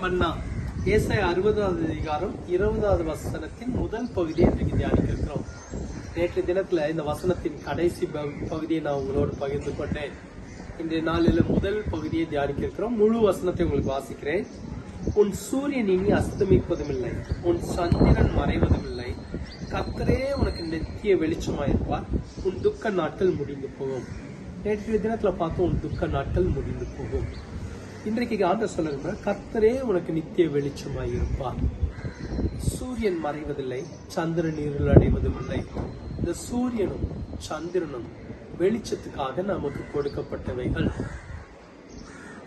ஏசாய அறுபதாவது அதிகாரம் இருபதாவது வசனத்தின் முதல் பகுதியை இன்றைக்கு தியானிக்க இருக்கிறோம் நேற்று தினத்துல இந்த வசனத்தின் கடைசி பகு- பகுதியை நான் உங்களோடு பகிர்ந்து கொண்டேன். இன்றைய நாளில் முதல் பகுதியை தியானிக்க இருக்கிறோம் முழு வசனத்தை உங்களுக்கு வாசிக்கிறேன். உன் சூரியன் இனி அஸ்தமிப்பதும் இல்லை உன் சந்திரன் மறைவதும் இல்லை கத்தரே உனக்கு நித்திய வெளிச்சமாயிருப்பார். உன் துக்க நாட்கள் முடிந்து போகும். நேற்றைய தினத்துல பார்த்தோம் உன் துக்க நாட்கள் முடிந்து போகும். இன்றைக்கு ஆண்டர் சொல்லுங்க கர்த்தரே உனக்கு நித்திய வெளிச்சமாய் இருப்பார் சூரியன் மறைவதில்லை சந்திரன் இருள் அடைவதும் இல்லை இந்த சூரியனும் சந்திரனும் வெளிச்சத்துக்காக நமக்கு கொடுக்கப்பட்டவைகள்.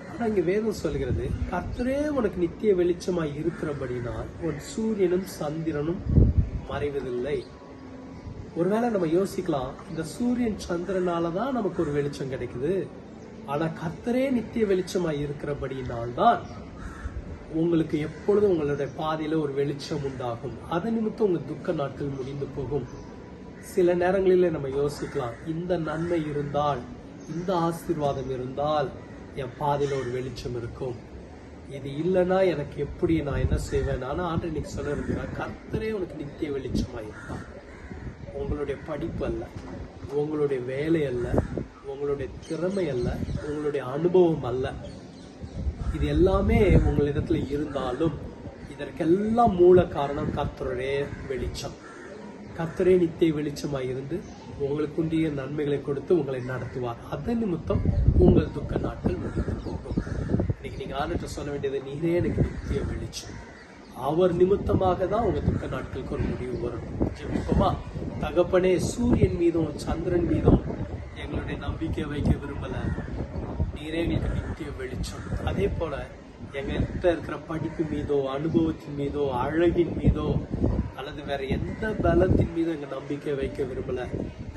ஆனா இங்க வேதம் சொல்கிறது கர்த்தரே உனக்கு நித்திய வெளிச்சமாய் இருக்கிறபடினால் உன் சூரியனும் சந்திரனும் மறைவதில்லை. ஒருவேளை நம்ம யோசிக்கலாம் இந்த சூரியன் சந்திரனால தான் நமக்கு ஒரு வெளிச்சம் கிடைக்குது. ஆனா கத்தரே நித்திய வெளிச்சமாய் இருக்கிறபடியினால்தான் உங்களுக்கு எப்பொழுதும் உங்களுடைய பாதையில ஒரு வெளிச்சம் உண்டாகும். அதை நிமித்தம் உங்க துக்க நாட்கள் முடிந்து போகும். சில நேரங்களில் நம்ம யோசிக்கலாம் இந்த நன்மை இருந்தால் இந்த ஆசீர்வாதம் இருந்தால் என் பாதையில ஒரு வெளிச்சம் இருக்கும். இது இல்லைன்னா எனக்கு எப்படி நான் என்ன செய்வேன்? ஆனா ஆண்டு இன்னைக்கு சொல்ல இருக்கிறேன் கர்த்தரே உனக்கு நித்திய வெளிச்சமாக இருப்பான் உங்களுடைய படிப்பு அல்ல உங்களுடைய வேலை அல்ல உங்களுடைய திறமை அல்ல உங்களுடைய அனுபவம் அல்ல. இது எல்லாமே உங்களிடத்துல இருந்தாலும் இதற்கெல்லாம் மூல காரணம் கத்தரே வெளிச்சம். கத்தரே நித்திய வெளிச்சமாக இருந்து உங்களுக்குண்டிய நன்மைகளை கொடுத்து உங்களை நடத்துவார். அதன் நிமித்தம் உங்கள் துக்க நாட்கள் முடிந்து போகும். இன்னைக்கு நீங்க ஆண்டுட்டு சொல்ல வேண்டியது நீரே எனக்கு நித்திய வெளிச்சம். அவர் நிமித்தமாக தான் உங்கள் துக்க நாட்களுக்கு ஒரு முடிவு வரும். ஜெபிப்போமா? தகப்பனே சூரியன் மீதும் சந்திரன் மீதும் எங்களுடைய நம்பிக்கை வைக்க விரும்பல. நீரே எங்களுக்கு நித்திய வெளிச்சம். அதே போல எங்கள்கிட்ட இருக்கிற படிப்பு மீதோ அனுபவத்தின் மீதோ அழகின் மீதோ அல்லது வேற எந்த பலத்தின் மீதும் எங்க நம்பிக்கை வைக்க விரும்பல.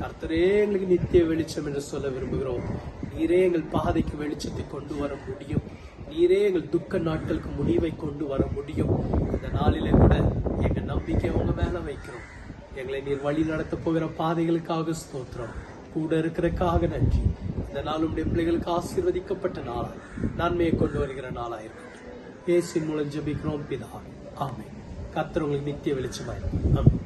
கர்த்தரே எங்களுக்கு நித்திய வெளிச்சம் என்று சொல்ல விரும்புகிறோம். நீரே எங்கள் பாதைக்கு வெளிச்சத்தை கொண்டு வர முடியும். நீரே எங்கள் துக்க நாட்களுக்கு முடிவை கொண்டு வர முடியும். இந்த நாளிலே கூட எங்கள் நம்பிக்கை உங்க மேல வைக்கிறோம். எங்களை நீர் வழி நடத்த போகிற பாதைகளுக்காக ஸ்தோத்திரம். கூட இருக்கிறக்காக நன்றி. இந்த நாள் உடைய பிள்ளைகளுக்கு ஆசீர்வதிக்கப்பட்ட நாளா. நன்மையை கொண்டு வருகிற நாளா இருக்கட்டும். பேசின் மூலம் ஜபிக்கிறோம் பிதா. ஆமை கத்திரவங்களுக்கு உங்களுக்கு நித்திய வெளிச்சமாயிருக்கும் ஆமென்.